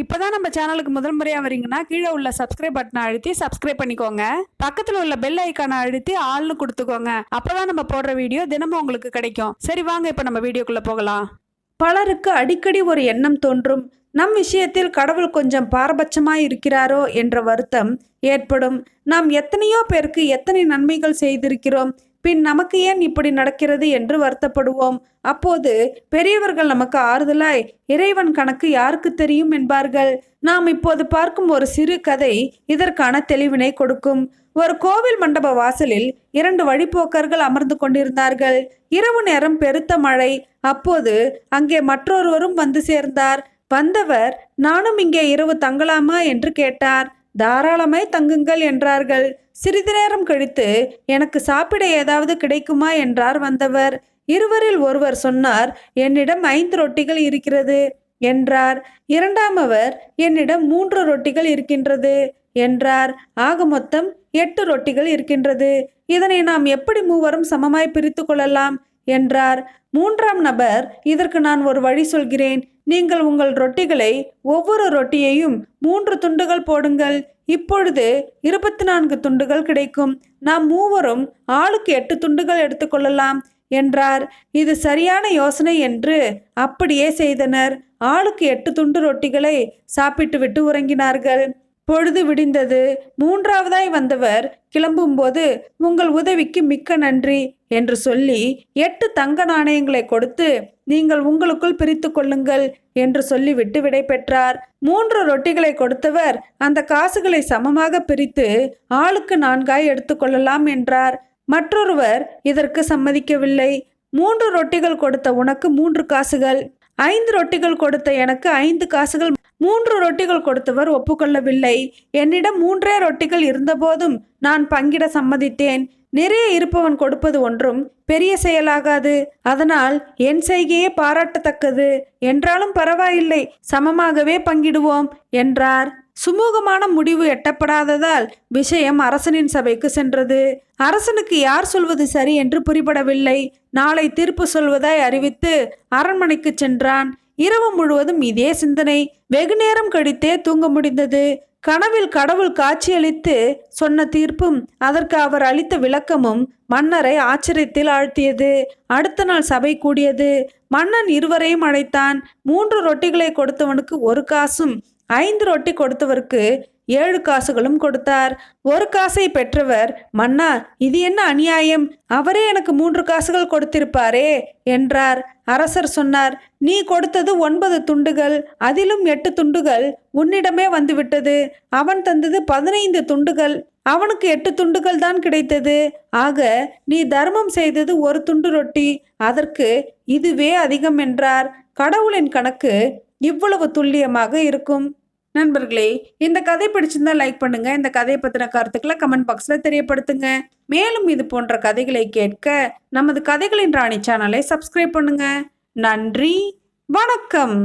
இப்போ தான் நம்ம சேனலுக்கு முதல் முறையாக வரீங்கன்னா கீழே உள்ள சப்ஸ்கிரைப் பட்டனை அழுத்தி சப்ஸ்கிரைப் பண்ணிக்கோங்க. பக்கத்தில் உள்ள பெல் ஐக்கானை அழுத்தி ஆள்னு கொடுத்துக்கோங்க. அப்பதான் நம்ம போடுற வீடியோ தினமும் உங்களுக்கு கிடைக்கும். சரி வாங்க இப்போ நம்ம வீடியோக்குள்ளே போகலாம். பலருக்கு அடிக்கடி ஒரு எண்ணம் தோன்றும். நம் விஷயத்தில் கடவுள் கொஞ்சம் பாரபட்சமாய் இருக்கிறாரோ என்ற வருத்தம் ஏற்படும். நாம் எத்தனையோ பேருக்கு எத்தனை நன்மைகள் செய்திருக்கிறோம். பின் நமக்கு ஏன் இப்படி நடக்கிறது என்று வருத்தப்படுவோம். அப்போது பெரியவர்கள் நமக்கு ஆறுதலாய் இறைவன் கணக்கு யாருக்கு தெரியும் என்பார்கள். நாம் இப்போது பார்க்கும் ஒரு சிறு கதை இதற்கான தெளிவினை கொடுக்கும். ஒரு கோவில் மண்டப வாசலில் இரண்டு வழிப்போக்கர்கள் அமர்ந்து கொண்டிருந்தார்கள். இரவு நேரம் பெருத்த மழை. அப்போது அங்கே மற்றொருவரும் வந்து சேர்ந்தார். வந்தவர் நானும் இங்கே இரவு தங்கலாமா? என்று கேட்டார். தாராளமாய் தங்குங்கள் என்றார்கள். சிறிது நேரம் கழித்து எனக்கு சாப்பிட ஏதாவது கிடைக்குமா? என்றார் வந்தவர். இருவரில் ஒருவர் சொன்னார் என்னிடம் ஐந்து ரொட்டிகள் இருக்கிறது என்றார். இரண்டாமவர் என்னிடம் மூன்று ரொட்டிகள் இருக்கின்றது என்றார். ஆக மொத்தம் எட்டு ரொட்டிகள் இருக்கின்றது. இதனை நாம் எப்படி மூவரும் சமமாய் பிரித்து கொள்ளலாம்? என்றார். மூன்றாம் நபர் இதற்கு நான் ஒரு வழி சொல்கிறேன். நீங்கள் உங்கள் ரொட்டிகளை ஒவ்வொரு ரொட்டியையும் மூன்று துண்டுகள் போடுங்கள். இப்பொழுது இருபத்தி நான்கு துண்டுகள் கிடைக்கும். நாம் மூவரும் ஆளுக்கு எட்டு துண்டுகள் எடுத்துக்கொள்ளலாம் என்றார். இது சரியான யோசனை என்று அப்படியே செய்தனர். ஆளுக்கு எட்டு துண்டு ரொட்டிகளை சாப்பிட்டுவிட்டு உறங்கினார்கள். பொழுது விடிந்தது. மூன்றாவதாய் வந்தவர் கிளம்பும்போது உங்கள் உதவிக்கு மிக்க நன்றி என்று சொல்லி எட்டு தங்க நாணயங்களை கொடுத்து நீங்கள் உங்களுக்குள் பிரித்து கொள்ளுங்கள் என்று சொல்லிவிட்டு விடை பெற்றார். மூன்று ரொட்டிகளை கொடுத்தவர் அந்த காசுகளை சமமாக பிரித்து ஆளுக்கு நான்காய் எடுத்துக்கொள்ளலாம் என்றார். மற்றொருவர் இதற்கு சம்மதிக்கவில்லை. மூன்று ரொட்டிகள் கொடுத்த உனக்கு மூன்று காசுகள். ஐந்து ரொட்டிகள் கொடுத்த எனக்கு ஐந்து காசுகள் மூன்று ரொட்டிகள் கொடுத்தவர் ஒப்புக்கொள்ளவில்லை. என்னிடம் மூன்றே ரொட்டிகள் இருந்தபோதும் நான் பங்கிட சம்மதித்தேன். நிறைய இருப்பவன் கொடுப்பது ஒன்றும் பெரிய செயலாகாது. அதனால் என் செய்கையே பாராட்டத்தக்கது. என்றாலும் பரவாயில்லை சமமாகவே பங்கிடுவோம் என்றார். சுமூகமான முடிவு எட்டப்படாததால் விஷயம் அரசனின் சபைக்கு சென்றது. அரசனுக்கு யார் சொல்வது சரி என்று புரிபடவில்லை. நாளை தீர்ப்பு சொல்வதாய் அறிவித்து அரண்மனைக்கு சென்றான். இரவு முழுவதும் இதே சிந்தனை. வெகு நேரம் கழித்தே தூங்க முடிந்தது. கனவில் கடவுள் காட்சியளித்து சொன்ன தீர்ப்பும் அதற்கு அவர் அளித்த விளக்கமும் மன்னரை ஆச்சரியத்தில் ஆழ்த்தியது. அடுத்த நாள் சபை கூடியது. மன்னன் இருவரையும் அழைத்தான் மூன்று ரொட்டிகளை கொடுத்தவனுக்கு ஒரு காசும் ஐந்து ரொட்டி கொடுத்தவருக்கு ஏழு காசுகளும் கொடுத்தார். ஒரு காசை பெற்றவர் மன்னா இது என்ன அநியாயம்? அவரே எனக்கு மூன்று காசுகள் கொடுத்திருப்பாரே என்றார். அரசர் சொன்னார் நீ கொடுத்தது ஒன்பது துண்டுகள் அதிலும் எட்டு துண்டுகள் உன்னிடமே வந்துவிட்டது. அவன் தந்தது பதினைந்து துண்டுகள் அவனுக்கு எட்டு துண்டுகள் தான் கிடைத்தது. ஆக நீ தர்மம் செய்தது ஒரு துண்டு ரொட்டி அதற்கு இதுவே அதிகம் என்றார். கடவுளின் கணக்கு இவ்வளவு துல்லியமாக இருக்கும். நண்பர்களே இந்த கதை பிடிச்சிருந்தா லைக் பண்ணுங்க. இந்த கதையை பற்றின கருத்துக்களை கமெண்ட் பாக்ஸில் தெரியப்படுத்துங்க. மேலும் இது போன்ற கதைகளை கேட்க நமது கதைகளின் ராணி சேனலை சப்ஸ்கிரைப் பண்ணுங்க. நன்றி. வணக்கம்.